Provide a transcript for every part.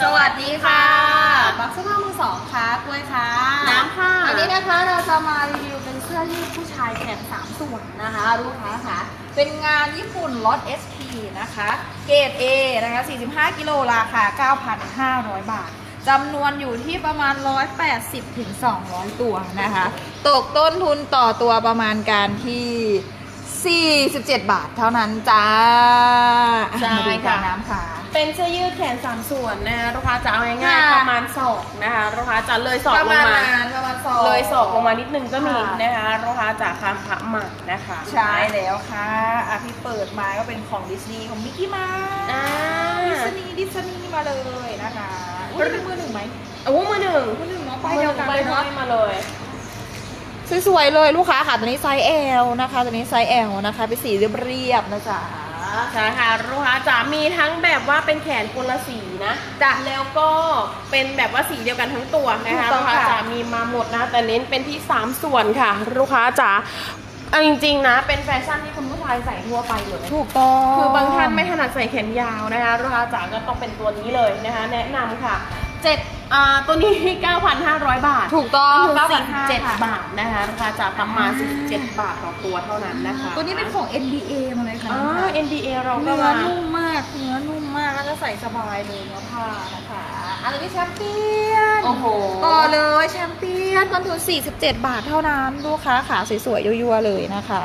สวัสดีค่ะบักเสื้อผ้ามือสองค่ะกล้วยค่ะ น้ำค่ะอันนี้นะคะเราจะมารีวิวเป็นเสื้อยืดผู้ชายแขนสามส่วนนะคะลูกค้าค่ะ เป็นงานญี่ปุ่นล็อต SP นะคะ เกรด A นะคะ 45 กิโลราคา 9,500 บาทจำนวนอยู่ที่ประมาณ 180ถึง200 ตัวนะคะ ตกต้นทุนต่อตัวประมาณการที่ 47 บาทเท่านั้นจ้าใช่มาดูกัค่ะนน้ำค่ะ เป็นเสื้อยืดแขนสามส่วนนะคะลูกค้าจะเอาง่ายค่ะๆประมาณศอกนะคะลูกค้าจะเลยศอกประลมางณมานั้นประมาณสอง เลยศอกลงมานิดนึงก็มีค่ะ นะคะลูกค้าจากคางพระหมักนะคะใช่แล้วค่ะอะพี่เปิดมาก็เป็นของดิสนีย์ของมิกกี้มาส์อ่า ดิสนีย์ดิสนีย์มาเลยนะคะอุ้ยเป็นมือหนึ่งไหมโอ้มือหนึ่งมือหนึ่งเนาะไปไปเดียวกันเลยเนาะเนาะ มาเลย สวยๆเลยลูกค้าค่ะตัวนี้ไซส์ L นะคะตัวนี้ไซส์ L นะคะเป็นสีเรียบๆนะจ๊ะ ใช่ค่ะลูกค้าจะมีทั้งแบบว่าเป็นแขนคนละสีนะจ้ะแล้วก็เป็นแบบว่าสีเดียวกันทั้งตัวนะคะถูลูกกต้องค้าค่ะจะมีมาหมดนะ แต่เน้นเป็นที่ 3 ส่วนค่ะ ลูกค้าจ๋าเอาจริงๆนะ เป็นแฟชั่นที่คุณผู้ชายใส่ทั่วไปเลย ถูกต้อง คือบางท่านไม่ถนัดใส่แขนยาวนะคะลูกค้าจ๋าก็ต้องเป็นตัวนี้เลยนะคะ แนะนำค่ะ เจ็ดอ่าตัวนี้ 9,500 บาทถูกต้องก็คือ9,500 47 บาทนะคะลูกค้าจ๋าประมาณ47 บาทต่อตัวเท่านั้นนะคะตัวนี้เป็นของ NBA มาเลยค่ะอ่า NBA เราก็เนื้อมานุ่มมากเนื้อนุ่มมากแล้วก็ใส่สบายเลยเนื้อผ้านะคะอันนี้แชมเปี้ยนโอ้โหต่อเลย แชมเปี้ยนต้นทุน47 บาทเท่านั้นลูกค้าขาสวยๆยั่วๆเลยนะคะ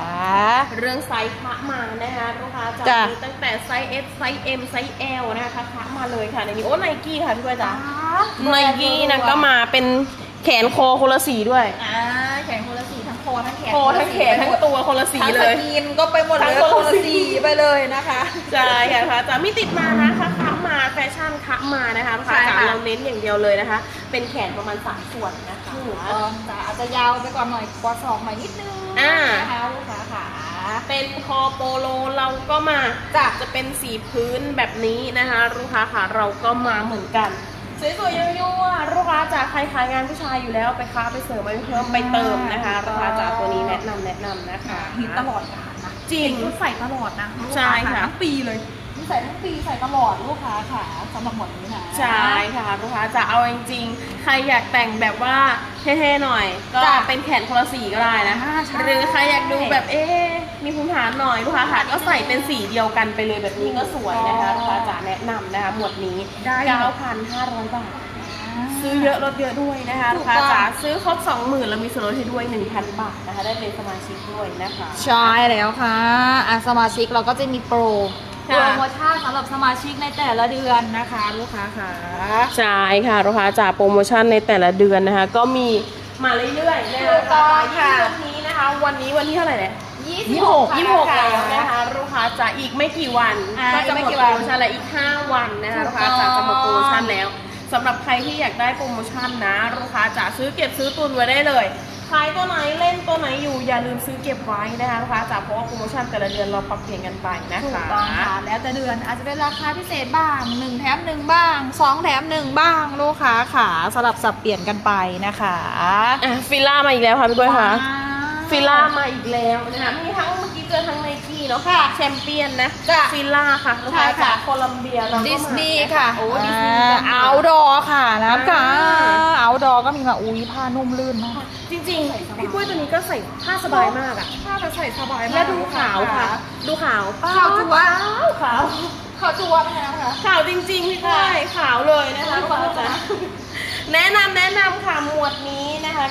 เรื่องไซส์พระมานะคะลูกค้าจะจ้ะมีตั้งแต่ไซส์ S ไซส์ M ไซส์ L นะคะพระมาเลยค่ะในนี้โอ้ไนกี้ค่ะพี่ก้อยจ๋าไนกี้นะก็มาเป็นแขนคอคนละสีด้วยอ่าแขนคนละสีทั้งคอทั้งแขนคอทั้งแขนทั้งตัวคนละสีทั้งเลสยกรีนก็ไปหมดเลยทั้งคนละคนละสีสีไปเลยนะคะใช่ค่ะจะมีติดมานะคะคะ มาแฟชั่นคะมานะคะลูกค้าใช่จ๋าค่ะ เราเน้นอย่างเดียวเลยนะคะ เป็นแขนประมาณสามส่วนนะคะ ถูกต้องจ้ะอาจจะยาวไปก่อนหน่อยกว่าสองหน่อยนิดนึงอ่า นะคะลูกค้าขาเป็นคอโปโลเราก็มาจ้ะจะเป็นสีพื้นแบบนี้นะคะลูกค้าค่ะเราก็มาเหมือนกัน สวยๆยั่วๆลูกค้าจากใครขายงานผู้ชายอยู่แล้วไปค้าไปเสริมไปเพิ่มไปเติมนะคะลูกค้าจากตัวนี้แนะนำแนะนำนะคะฮิตตลอดกาลนะจริงชุดใส่ตลอดนะลูกใช่ค้าค่ะ ทั้งปีเลย ใส่ทั้งปีใส่ตลอดลูกค้าค่ะสำหรับหมวดนี้นะใช่ค่ะลูกค้าจะเอาจริงๆ ใครอยากแต่งแบบว่าเท่ๆหน่อย ก็จ้ะเป็นแขนคนละสีก็ได้นะอ่าใช่หรือใครอยากดูแบบเอ๊ะมีภูมิฐานหน่อยลูกค้าค่ะก็ใส่เป็นสีเดียวกันไปเลยแบบนี้ก็สวยนะคะลูกค้าจะแนะนำนะคะหมวดนี้ได้หมด9,500 บาทซื้อเยอะลดเยอะด้วยนะคะถูลูกกค้าต้องจ๋าซื้อครบ20,000แล้วมีส่วนลดให้ด้วย 1,000 บาทนะคะได้เป็นสมาชิกด้วยนะคะ ใช่แล้วค่ะอะสมาชิกเราก็จะมีโปรค่ะ โปรโมชั่นสำหรับสมาชิกในแต่ละเดือนนะคะลูกค้าค่ะใช่ค่ะลูกค้าจ๋าโปรโมชั่นในแต่ละเดือนนะคะ ก็มีมาเรื่อยๆนะถูคะกต้องค่ะ วันนี้นะคะ วันนี้วันที่เท่าไหร่เนี่ย26ยี่สิบหกแล้วนะคะลูกค้าจ๋าอีกไม่กี่วันอ่าก็จะหมอีกไม่ดกี่โปวัรนโมชั่นแล้วอีก5วันนะคะถูลูกกค้าจ๋าต้องจะหมดโปรโมชั่นแล้วสำหรับใครที่อยากได้โปรโมชั่นนะลูกค้าจ๋าซื้อเก็บซื้อตุนไว้ได้เลย ขายตัวไหนเล่นตัวไหนอยู่อย่าลืมซื้อเก็บไว้นะคะลูกค้าจ๋าเพราะว่าโปรโมชั่นแต่ละเดือนเราปรับเปลี่ยนกันไปนะถูกคะต้องค่ะแล้วแต่เดือนอาจจะเป็นราคาพิเศษบ้าง 1 แถม 1 บ้าง 2 แถม 1 บ้างลูกค้าค่ะสลับสับเปลี่ยนกันไปนะคะอะฟิลล่ามาอีกแล้วค่ะพี่ก้อยค่ะว้าวฟิลล่ามาอีกแล้วนะคะมีทั้งเมื่อกี้เจอทั้งไนกี้เนาะค่ะแชมเปี้ยนนะจ้ะฟิลล่าค่ะลูกค้าใช่ค่ะจากโคลัมเบียเราก็มาดิสนีย์ค่ะโอ้ดิสนีย์เอาดอค่ะนะคะอ่าเอาดอก็มีมาอุ้ยผ้านุ่มลื่นมาก จริงๆพี่กล้วยตัวนี้ก็ใส่ผ้าสบายมากอะผ้าจะใส่สบายมากและดูขาวค่ะ ดูขาวขาวจั๊วขาวขาวจัวไหมนะคะขาวจริงๆพี่กล้วยขาวเลยนะคะขาวลูกค้าจ๋าแนะนำแนะนำค่ะหมวดนี้นะคะ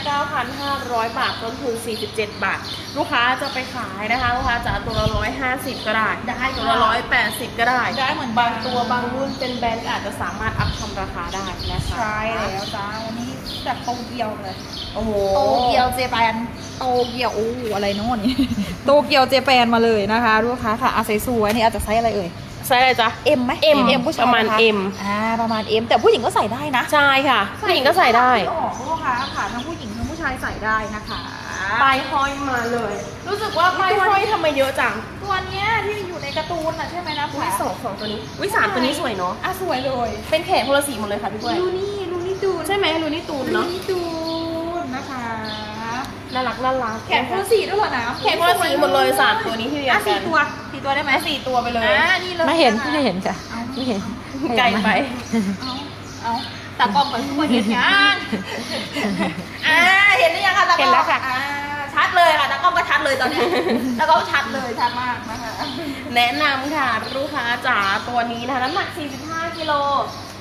9,500 บาทต้นทุน 47 บาท ลูกค้าจะไปขายนะคะ ลูกค้าจะเอาตัวละ 150 ก็ได้ ได้ตัวละ 180 ก็ได้ ได้เหมือนบางตัวบางรุ่นเป็นแบรนด์อาจจะสามารถอัพทำราคาได้นะคะ ใช่แล้วจ้าวันนี้ จากโตเกียวเลย โอ้โหโตเกียวเจแปนโตเกียวโอ้อะไรโน่นนี่ โตเกียวเจแปนมาเลยนะคะลูกค้าค่ะอาศัยสวยนี่อาจจะไซส์อะไรเอ่ยใช่เลยจ้ะเอ็มไหม M เอ็มผู้ชายประมาณนค M อ่าประมาณเอ็มแต่ผู้หญิงก็ใส่ได้นะ ใช่ค่ะ ผู้หญิงก็ใส่ได้ออกลูกค้าค่ะทั้งผู้หญิงทั้งผู้ชายใส่ได้นะคะปลายห้อยมาเลย รู้สึกว่าปลายห้อยทำไมเยอะจัง ตัวเนี้ยที่อยู่ในการ์ตูนน่ะใช่ไหมนะอุ้ยคะสองสองตัวนี้อุ้ยสามตัวนี้สวยเนาะอะสวยเลย เป็นแขนคนละสีหมดเลยค่ะพี่กล้วยลูนี่ลูนี่ ตูนใช่ไหมลูนี่ตูนลูเนาะนี่ตูนนะคะน่ารักน่ารักแขนคนละสีด้วยเหรอนะแขนคนละสีหมดเลยสามตัวนี้ที่เรียอะงสี่กันตัวสี่ตัวได้ไหมสี่ตัวไปเลยอ่านี่เลยไม่เห็นนะคะไม่เห็นค่ะเอาไม่เห็นไกลไปเอาเอาตากล้องก่อนทุกคนเห็นยังอ่าเห็นหรือยังคะตากล้องเห็นแล้วค่ะอ่าชัดเลยค่ะตากล้องก็ชัดเลยตอนเนี้ยตากล้องชัดเลยชัดมากนะคะแนะนำค่ะลูกค้าจ๋าตัวนี้นะคะน้ำหนัก 45กิโล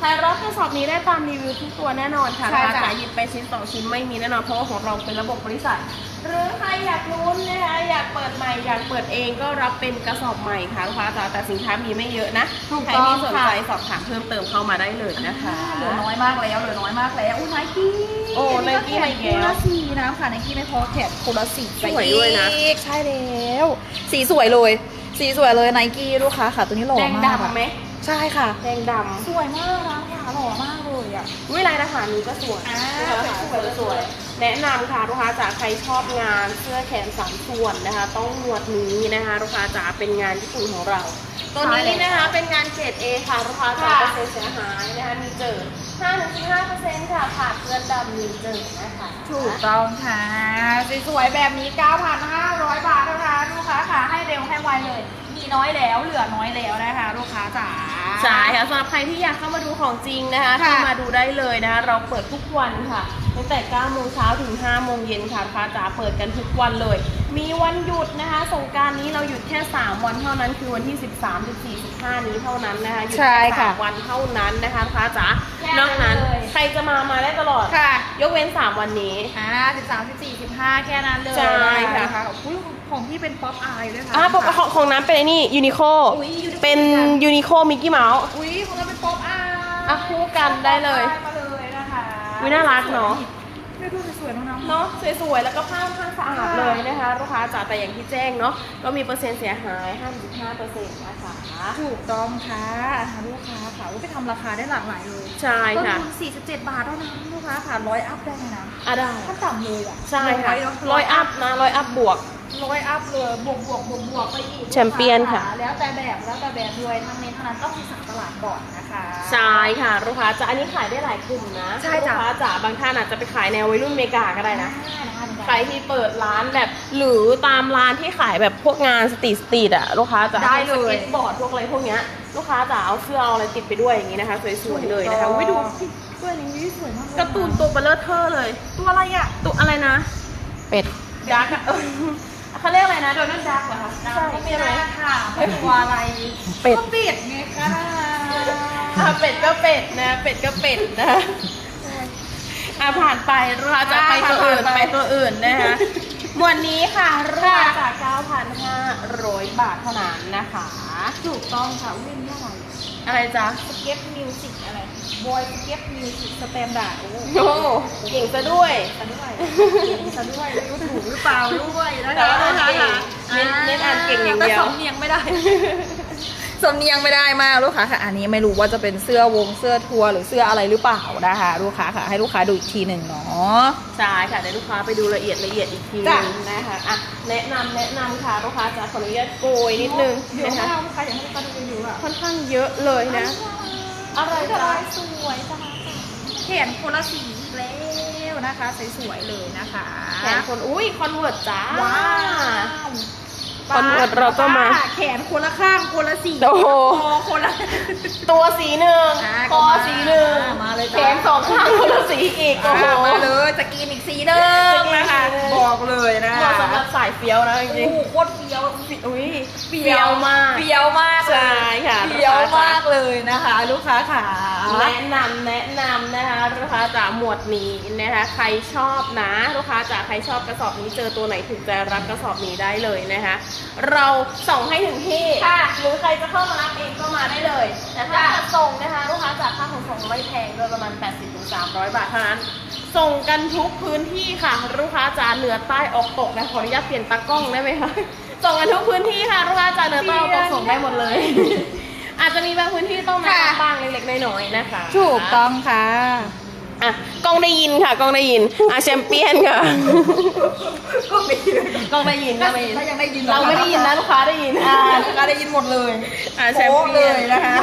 ใครรับกระสอบนี้ได้ตามรีวิวทุกตัวแน่นอนค่ะใช่ลูกค่ะค้าจ๋าหยิบไปชิ้นสองชิ้นไม่มีแน่นอนเพราะว่าของเราเป็นระบบบริษัท หรือใครอยากลุ้นนะคะอยากเปิดใหม่อยากเปิดเองก็รับเป็นกระสอบใหม่ค่ะลูกค้าจ๋าแต่สินค้ามีไม่เยอะนะถูกใครต้องที่สนใจค่ะ สอบถามเพิ่มเติมเข้ามาได้เลยนะคะ เหลือน้อยมากแล้วเหลือน้อยมากแล้วอุ้ยไนกี้โอ้ Nike มาอีกแล้วคู่ละสีนะค่ะไนกี้ไม่พอแขนคนละสีสวยด้วยนะ อีกใช่แล้ว สีสวยเลย สีสวยเลยไนกี้ลูกค้าค่ะตัวนี้หล่อแดงมากอะดำไหม ใช่ค่ะ แดงดำสวยมากนะค่ะหล่อมากเลยอะวิลายทหารนี้ก็สวยอ่านะคะสวยๆสวยๆแนะนำค่ะลูกค้าจ๋าใครชอบงานเสื้อแขนสามส่วนนะคะ ต้องหนวดนี้นะคะลูกค้าจ๋าเป็นงานญี่ปุ่นของเรา ตัวนี้นะคะเป็นงานเกรด A ค่ะลูกค้าจ๋าเปอร์เซ็นต์เสียหายนะคะมีเจอ5-15%ค่ะขาดเพื่อนดำมีเจอนะคะ ถูกต้องค่ะสวยๆแบบนี้ 9,500 บาทเท่านั้นลูกค้าค่ะให้เร็วให้ไวเลยมี น้อยแล้ว เหลือน้อยแล้วนะคะ ลูกค้าจ๋า ใช่ค่ะสำหรับใครที่อยากเข้ามาดูของจริงนะคะค่ะ เข้ามาดูได้เลยนะคะ เราเปิดทุกวันค่ะตั้งแต่9โมงเช้าถึง5โมงเย็นค่ะลูกค้าจ๋าเปิดกันทุกวันเลย มีวันหยุดนะคะสงกรารนี้เราหยุดแค่ 3 วันเท่านั้นคือวันที่ 13 14 15 นี้เท่านั้นนะคะหยุดใช่แค่ค่ะสามวันเท่านั้นนะคะลูกค้าจ๋าแค่นอกนั้นเลย ใครจะมามาได้ตลอด ค่ะยกเว้น 3 วันนี้ อ่า13 14 15แค่นั้นเลยใช่ค่ะนะคะอุ้ย ของพี่เป็นป๊อปอายด้วยค่ะอะปกของของน้ำเป็นไอ้นี่ยูนิโคอุ๊ย Uniqlo เป็นยูนิโคมิกกี้เมาส์ อุ้ยของเราเป็นป๊อปอายอะคู่กันได้เลยมาเลยนะคะอุ๊ยน่ารักเนอะ ไม่ดูสวยๆน้องๆเนาะสวยๆ แล้วก็ผ้าค่อนข้างสะอาดเลยนะคะลูกค้าจ๋าแต่อย่างที่แจ้งเนาะก็มีเปอร์เซ็นต์เสียหาย 55เปอร์เซ็นต์นะคะถูกต้องค่ะลูกค้าค่ะอุ๊ยไปทำราคาได้หลากหลายเลยใช่ต้นค่ะทุน47 บาทเท่านั้นลูกค้าค่ะร้อยอัพได้เลยนะอะได้ ขั้นต่ำเลยอะใช่ค่ะเนร้อยอัพนะร้อยอัพบวก ร้อยอัพเลยบวกบวกบวกบวกไปอีกแชมเปี้ยนค่ะ แล้วแต่แบบแล้วแต่แบบด้วยทั้งนี้ทั้งนั้นต้องศึกษาตลาดก่อนนะคะใช่ค่ะลูกค้าจ๋าอันนี้ขายได้หลายกลุ่มนะใช่จ้ะ ลูกค้าจ๋าบางท่านอาจจะไปขายแนววัยรุ่นอเมริกาก็ได้นะ ได้นะคะ ใครที่เปิดร้านแบบหรือตามร้านที่ขายแบบพวกงานสตรีทสตรีทอะลูกค้าจ๋าได้เลยสเก็ตบอร์ดพวกอะไรพวกเนี้ยลูกค้าจ๋าเอาเสื้อเอาอะไรติดไปด้วยอย่างนี้นะคะสวยๆเลยนะคะวิดูตัวนี้สวยมากเลยการ์ตูนตัวเบลเลอร์เทอร์เลย ตัวอะไรอะ ตัวอะไรนะ เป็ดดักอะเออ เขาเรียกอะไรนะโดนัลด์ดักเหรอคะใช่ใช่ไม่ใช่ไหมได้ค่ะไม่ตัวอะไรเป็ดก็เป็ดไงคะอะเป็ดก็เป็ดนะเป็ดก็เป็ดนะอะผ่านไปเราจะไปตัวอื่นไปตัวอื่นนะคะหมวดนี้ค่ะราคา9,500 บาทเท่านั้นนะคะ ถูกต้องค่ะอุ้ยนี่อะไร อะไรจ๊ะ สเก็ตมิวสิกอะไรบอยสเก็ตมิวสิกสแตนดาร์ดโอ้โอ้เก่งซะด้วย ซะด้วยซะด้วยไม่รู้ถูกหรือเปล่าด้วยนะแต่คะว่าอ่านเก่งเน้นเน้นอ่านเก่งอย่างเดียว แต่สำเนียงไม่ได้ สำเนียงไม่ได้มากลูกค้าค่ะ อันนี้ไม่รู้ว่าจะเป็นเสื้อวงเสื้อทัวร์หรือเสื้ออะไรหรือเปล่านะคะ ลูกค้าค่ะ ให้ลูกค้าดูอีกทีหนึ่งเนาะใช่ค่ะเดี๋ยวลูกค้าไปดูละเอียดละเอียดอีกทีนึจ้ะงนะคะอะแนะนำแนะนำค่ะลูกค้าจะขออนุญาตโกยนิดนึงเดี๋ยวนะให้คะลูกค้าอยากให้ลูกค้าดูอยู่อะค่อนข้างเยอะเลยนะอะไรสจ๊ะวยสวยจ้าแขนคนละสีอีกแล้วนะคะสวยๆเลยนะคะแขนคนอุ้ยคอนเวิร์ตจ้าว้าว คอนเวิร์ตเราก็มา แขนคนละข้างคนละสีโอ้โห คอคนละ ตัวสีหนึ่งอ่าคอสีหนึ่งมาเลยจ้ะ แขนสองข้างคนละสีอีกโอ้โห มาเลยสกรีนอีกสีหนึ่งนะคะสกรีนอีกสีหนึ่งบอกเลยนะเหมาะสำหรับสายเฟี้ยวนะจโอ้ริงโหโคตรเฟี้ยวๆอุ้ย เฟีเฟี้ยวมาก เฟี้ยวมากเลยใช่ค่ นะคะ ลูกค้าค่ะแนะนำแนะนำนะคะลูกค้าจากหมวดนี้นะคะ ใครชอบนะลูกค้าจากใครชอบกระสอบนี้เจอตัวไหนถูกใจรับกระสอบนี้ได้เลยนะคะ เราส่งให้ถึงที่ค่ะหรือใครจะเข้ามารับเองก็มาได้เลยแต่ถ้าจะส่งนะคะลูกค้าจากค่าขนส่งไม่แพงโดยประมาณ 80-300 บาทเท่านั้นส่งกันทุกพื้นที่ค่ะ ลูกค้าจากเหนือใต้ออกตกนะขออนุญาตเปลี่ยนตากล้องได้ไหมคะส่งกันทุกพื้นที่ค่ะลูกค้าจากเหนือใต้ออกตกส่งได้หมดเลย อาจจะมีบางพื้นที่ต้องมารับบ้างเล็ก ๆน้อยๆนะคะถูกต้องค่ะ อะกล้องได้ยินค่ะกล้องได้ยินอะแชมเปี้ยนค่ะก็ไม่ยินกล้องได้ยินกล้องได้ยินถ้ายังได้ยินเราไม่ได้ยินนะลูกค้าได้ยินอ่าลูกค้าได้ยินหมดเลยอะแชมโป๊ะเปี้ยนเลยนะคะ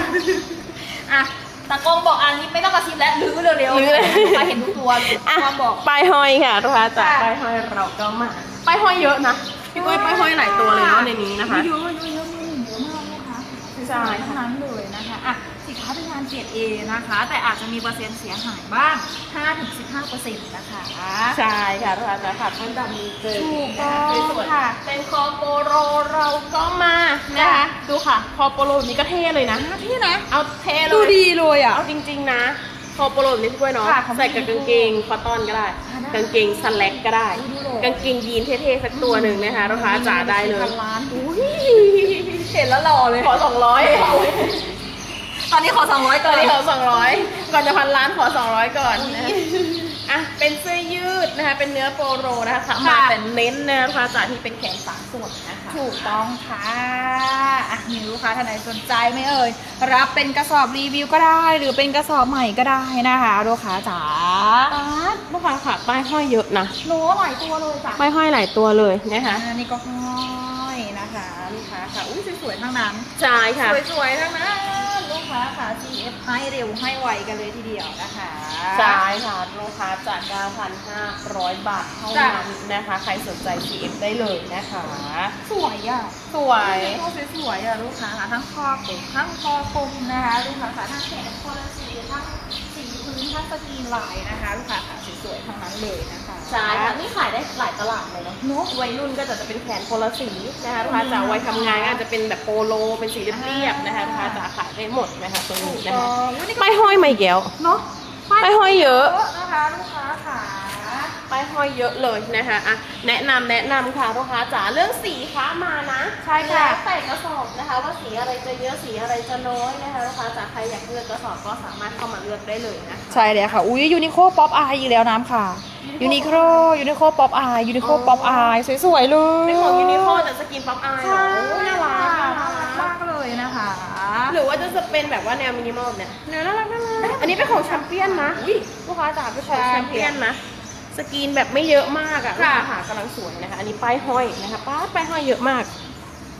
อะตากล้องบอกอันนี้ไม่ต้องกระซิบแล้วลื้อเร็วลื้อเลยลูกค้าเห็นทุกตัวเลยอะตากล้องบอกป้ายห้อยค่ะลูกค้าจากค่ะป้ายห้อยเราก็มาป้ายห้อยเยอะนะพี่ก้อยป้ายห้อยหลายตัวเลยเนาะในนี้นะคะเยอะเยอะเยอะเยอะเยอะมากนะคะใช่ทั้งนั้นเลย นะคะอะสินค้าเป็นงานานเกรด A นะคะ แต่อาจจะมีเปอร์เซ็นต์เสียหายบ้าง 5-15%นะคะ ใช่ค่ะลูกค้าจ๋าค่ะท่านดำมีเกินถูกต้องสวยๆค่ะ เป็นคอโปโรเราก็มานะคะ ดูค่ะ คอโปโลนี้ก็เท่เลยนะพี่นะ เอาเท่เลยดูดีเลยอะ เอาจริง ๆ นะคอโปโลแบบนี้พี่กล้วยเนาะค่ะของใส่กับกางเกงคอตตอนก็ได้อ่าได้กางเกงสแล็กก็ได้ดูเลยกางเกงยีนเท่ๆสักตัวหนึ่งนะคะลูกค้าจ๋าได้เลยพันล้านอุ้ยเห็นแล้วหล่อเลย ขอสองร้อย ตอนนี้ขอ200ตก่ออนนนี้ขอสองร้อยก่อนจะพันล้านขอสองร้อยก่อนนะอะเป็นเสื้อยืดนะคะ เป็นเนื้อโปโลนะคะค่ะมาแต่เน้นนะคะลูกค้าจ๋าที่เป็นแขนสามส่วนนะคะ ถูกต้องค่ะอะมีลูกค้าท่านไหนสนใจไหมเอ่ย รับเป็นกระสอบรีวิวก็ได้ หรือเป็นกระสอบใหม่ก็ได้นะคะ ลูกค้าจ๋าป๊าดลูกค้าค่ะป้ายห้อยเยอะนะโน้หลายตัวเลยจ้ะป้ายห้อยหลายตัวเลยนะคะอันนี้ก็ห้อยนะคะ ลูกค้าค่ะ อุ้ยสวยๆทั้งนั้น ใช่ค่ะ สวยๆทั้งนั้นลูก ค้าค่ะ CF ให้เร็วให้ไวกันเลยทีเดียวนะคะใช่ค่ะลูกค้าจาก9,500 บาทเท่านั้นนะคะ ใครสนใจ CF ได้เลยนะคะ สวยอะสวยโอ้สวยๆอะลูกค้าค่ะทั้งคอปกทั้งคอคมนะคะลูกค้าค่ะทั้งแขนคอละสีทั้ง สีพื้นทั้งสกรีนลายนะคะลูกค้าค่ะสวยๆทั้งนั้นเลยนะคะใช่ค่ะนี่ขายได้หลายตลาดเลยเนาะนกวัยรุ่นก็จะจะเป็นแขนคนละสีนะคะลูกค้าจ๋าวัยทำงานก็อาจจะเป็นแบบโปโลเป็นสีเรียบๆนะคะลูกค้าจ๋าขายได้หมดนะคะตรงนี้นะคะอุ๊ยนี่ก็ป้ายห้อยมาอีกแล้วเนาะป้ายห้อยเยอะ นะคะลูกค้าค่ะ ป้ายห้อยเยอะเลยนะคะอะแนะนำแนะนำค่ะลูกค้าจ๋าเรื่องสีค้ามานะใช่ค่ะแล้วแต่กระสอบนะคะ ว่าสีอะไรจะเยอะสีอะไรจะน้อยนะคะลูกค้าจ๋าใครอยากเลือกกระสอบก็สามารถเข้ามาเลือกได้เลยนะคะใช่เลยค่ะอุ้ยยูนิโคป๊อปอายอีกแล้วน้ำค่ะยูนิโคยูนิโคป๊อปอายยูนิโคป๊อปอายสวยๆเลยเป็นของยูนิโคแต่สกินป๊อปอายใช่น่ารักค่ะน่าน่ารักรัมากกเลยนะคะ หรือว่าจะเป็นแบบว่าแนวมินิมอลเนี่ยแนวน่ารักน่ารักอันนี้เป็นของแชมเปี้ยนนะลูกค้าจ๋าเป็นของแชมเปี้ยนนะ สกรีนแบบไม่เยอะมากอะลูกค่ะค้าหากำลังสวยนะคะ อันนี้ป้ายห้อยนะคะป้าดป้ายห้อยเยอะมาก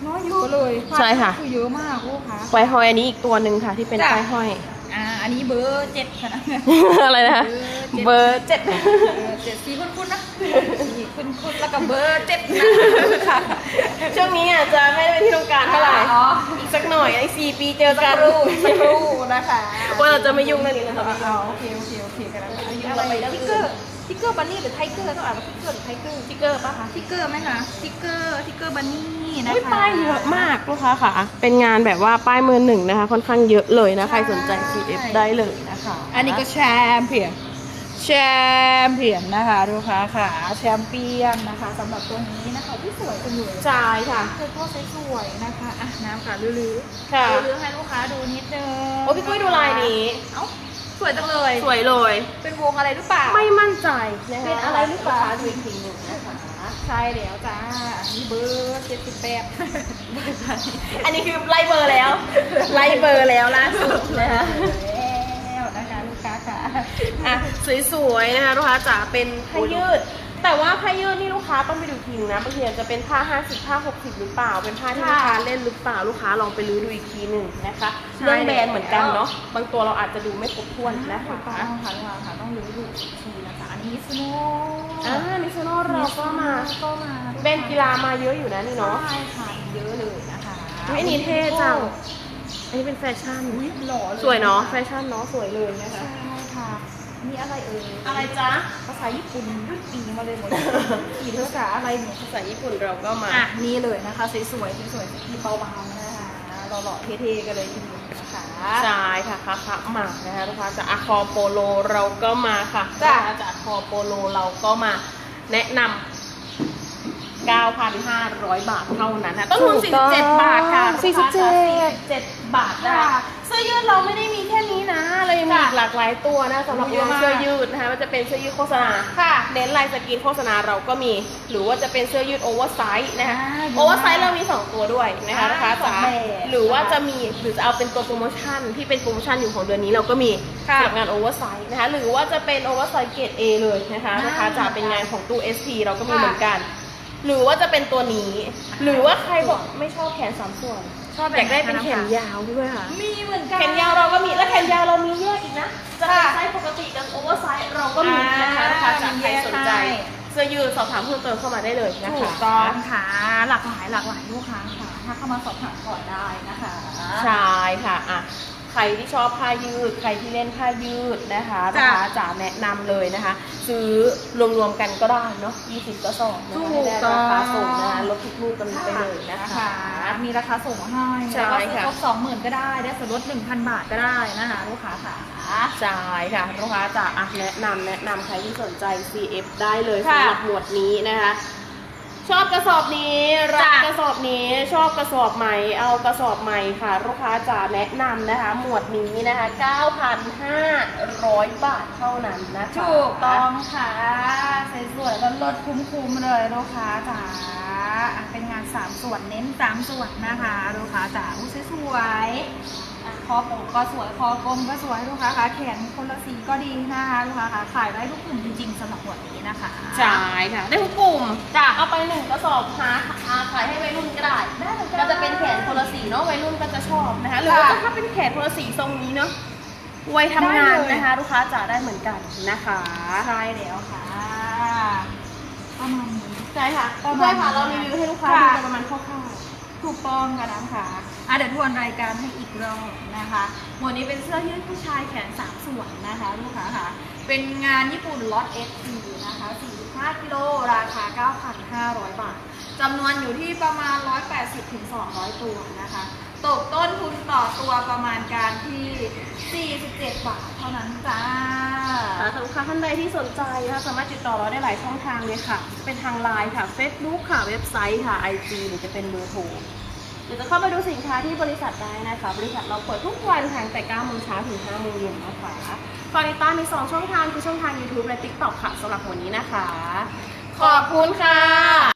น้อยเยอะเลยใช่ค่ะ คือเยอะมากลูกค้า ป้ายห้อยอันนี้อีกตัวหนึ่งค่ะ ที่เป็นจ้ะ ป้ายห้อย อ่า อันนี้เบอร์เจ็ดค่ะนะ อะไรนะคะเบอร์เจ็ดเบอร์เจ็ดสีคุ้นๆนะสีคุ้นๆแล้วก็เบอร์เจ็ดนะค่ะช่วงนี้อาจจะไม่ได้เป็นที่ต้องการเท่าไหร่อ๋ออีกสักหน่อยไอ้สี่ปีเจอสักักนครู่สักครู่นะคะว่าเราจะไม่ยุ่งเรื่องนี้นะครับเอาโอเคโอเคโอเคกันแล้วกันเราไปเรื่องทิอื่นกเกอร์ ทิกเกอร์บันนี่หรือไทเกอร์ต้องอ่านว่าทิกเกอร์หรือไทเกอร์สติ๊กเกอร์ป่ะคะทิกเกอร์ไหมคะทิกเกอร์ทิกเกอร์บันนี่นะคะอุ้ยป้ายเยอะมากลูกค้าค่ะ เป็นงานแบบว่าป้ายมือหนึ่งนะคะ ค่อนข้างเยอะเลยนะ ใครสนใจ CF ได้เลยนะคะอันนี้ก็แชมเปี้ยนแชมเปี้ยนนะคะลูกค้าค่ะแชมเปี้ยนนะคะสำหรับตัวนี้นะคะที่สวยจังเลยใช่ค่ะเธอก็สวยๆนะคะอะน้ำค่ะลื้อๆค่ะลื้อๆให้ลูกค้าดูนิดนึงโอ้พี่กุ้ยดูลายนี้เอ้า สวยจังเลย สวยเลย เป็นวงอะไรหรือเปล่า ไม่มั่นใจนะคะเป็นอะไรหรือเปล่าลูกค้ดูอีกทีหนึ่งนะคะใช่แล้วจ้าอันนี้เบอร์เจ็ดสิบแปดอันนี้คือไล่เบอร์แล้ว ไล่เบอร์แล้วล่าสุดนะคะแล้วนะคะลูกค้าค่ะอะสวยๆนะคะลูกค้าจ๋าเป็นผ้ายืด แต่ว่าผ้ายืดนี่ลูกค้าต้องไปดูทีนึงนะบางทีอาจจะเป็นผ้า 50ผ้า60 หรือเปล่า เป็นผ้าที่ลูกค้าเล่นหรือเปล่าลูกค้าลองไปรื้อดูอีกทีหนึ่งนะคะใช่ เรื่องแบรนด์เหมือนกันเนาะบางตัวเราอาจจะดูไม่ครบถ้วนนะคะถูกต้องค่ะลูกค้าค่ะต้องรู้ดูอีกทีนะคะอันนี้มิสโนอ่ามิซโนเราก็มาก็มาแบรนด์กีฬามาเยอะอยู่นะนี่เนาะ ใช่ค่ะเยอะเลยนะคะอุ๊ยอันนี้เท่จัง อันนี้เป็นแฟชั่น อุ๊ยหล่อเลยสวยเนาะแฟชั่นเนาะสวยเลยนะคะใช่ค่ะ นี่อะไรเอ่ยอะไรจ๊ะ ภาษาญี่ปุ่นยุดปีมาเลยหมดกี่ภาษาอะไรเนี่ยภาษาญี่ปุ่นเราก็มาอะนี่เลยนะคะสวยๆสวยๆที่เบาๆนะคะหล่อๆเท่ๆกันเลยทีเดียวนะคะใช่ค่ะค่ะค่ะมานะคะลูกค้าจากอาคอโปโลเราก็มาค่ะจ้ะจากคอโปโลเราก็มาแนะนำ9,500 บาทเท่านั้นนะต้นทุนถูกต้อง47 บาทค่ะ47ลูกค้าจ๋า47บาทนะค่ะเสื้อยืดเราไม่ได้มีแค่ ลากหลายตัวนะสำหรับเยอะมากเสื้อยืดนะคะมันจะเป็นเสื้อยืดโฆษณาค่ะเน้นลายสกรีนโฆษณาเราก็มี หรือว่าจะเป็นเสื้อยืดโอเวอร์ไซส์นะคะอ่าโอเวอร์ไซส์เรามี 2 ตัวด้วยนะคะอ่านะคะสองจ๋าแบบหรือว่าจะมีหรือจะเอาเป็นตัวโปรโมชั่นที่เป็นโปรโมชั่นอยู่ของเดือนนี้เราก็มีค่ะสำหรับงานโอเวอร์ไซส์นะคะหรือว่าจะเป็นโอเวอร์ไซส์เกรด A เลยนะคะอ่านนะคะจะเป็นงานของตู้ SP เราก็มีค่ะเหมือนกัน หรือว่าจะเป็นตัวนี้ หรือว่าใครบอกไม่ชอบแขนสามส่วน ชอบแบบอยากได้เป็นไหนคะแขนยาวด้วยค่ะ มีเหมือนกันแขนยาวเราก็มีและแขนยาวเรามีแยกอีกนะ จะเป็นไซส์ปกติกับโอเวอร์ไซส์เราก็มีนะคะอ่านะคะจากใครสนใจมีแยกให้เสื้อยืดสอบถามเพิ่มเติมเข้ามาได้เลยนะคะถูกต้องค่ะหลากหลายหลากหลายลูกค้าค่ะถ้าเข้ามาสอบถามก่อนได้นะคะใช่ค่ะอะ ใครที่ชอบผ้ายืด ใครที่เล่นผ้ายืดนะคะจ้ะ นะคะจ๋าแนะนำเลยนะคะ ซื้อรวมๆกันก็ได้เนาะ20กระสอบนะคะถูกได้ต้อรางคาส่งนะคะลดทุกลูกกันไปเลยนะคะ มีราคาส่งให้ใช่แล้วก็ซื้อค่ะ ครบสองหมื่นก็ได้ ได้ส่วนลดหนึ่งพันบาทก็ได้นะคะลูกค้าค่ะ ใช่ค่ะลูกค้าจ๋าอะแนะนำแนะนำใครที่สนใจ CF ได้เลยค่ะ สำหรับหมวดนี้นะคะ ชอบกระสอบนี้รักจ้ะ กระสอบนี้ชอบกระสอบใหม่เอากระสอบใหม่ค่ะ ลูกค้าจ๋าแนะนำนะคะ หมวดนี้นะคะ 9,500 บาทเท่านั้นนะคะถูกต้องค่ะสวยๆลดลดๆคุ้มๆเลยลูกค้าจ๋าอะเป็นงาน3ส่วนเน้น3ส่วนนะคะลูกค้าจ๋าอุ้ยสวยๆอะ คอปกก็สวยคอกลมก็สวยลูกค้าคะแขนคนละสีก็ดีนะคะลูกค้าคะขายได้ทุกกลุ่มจริงๆสำหรับหมวดนี้นะคะใช่ค่ะ ได้ทุกกลุ่มจ้ะเอาไปหนึ่งกระสอบหาอาขายให้วัยรุ่นก็ได้ได้เหมือนกันก็จะเป็นแขนคนละสีเนาะวัยรุ่นก็จะชอบนะคะหรือว่าค่ะถ้าเป็นแขนคนละสีทรงนี้เนาะวัยทำงานได้เลย นะคะ ลูกค้าจ๋าได้เหมือนกันนะคะใช่แล้วค่ะประมาณนี้ ใช่ค่ะประมาณใช่ค่ะเรารีวิวให้ลูกค้าค่ะดูกันประมาณคร่าวถูกต้องค่ะน้ำค่ะ อะเดี๋ยวทวนรายการให้อีกรอบนะคะหมวดนี้เป็นเสื้อยืดผู้ชายแขน3ส่วนนะคะลูกค้าค่ะ เป็นงานญี่ปุ่นล็อต SP นะคะ45กิโลราคา 9,500 บาทจำนวนอยู่ที่ประมาณ 180-200 ตัวนะคะ ตกต้นทุนต่อตัวประมาณการที่ 47 บาทเท่านั้นจ้าค่ะสำหรับลูกค้าท่านใดที่สนใจนะคะสามารถติดต่อเราได้หลายช่องทางเลยค่ะ เป็นทางไลน์ค่ะ Facebook ค่ะ เว็บไซต์ค่ะ IG หรือจะเป็นเบอร์โทร หรือจะเข้าไปดูสินค้าที่บริษัทได้นะคะ บริษัทเราเปิดทุกวันค่ะตั้งแต่9โมงเช้าถึง5โมงเย็นนะคะฝากติดตามมีสองช่องทางคือช่องทาง YouTube และ TikTok ค่ะสำหรับวันนี้นะคะ ขอบคุณค่ะ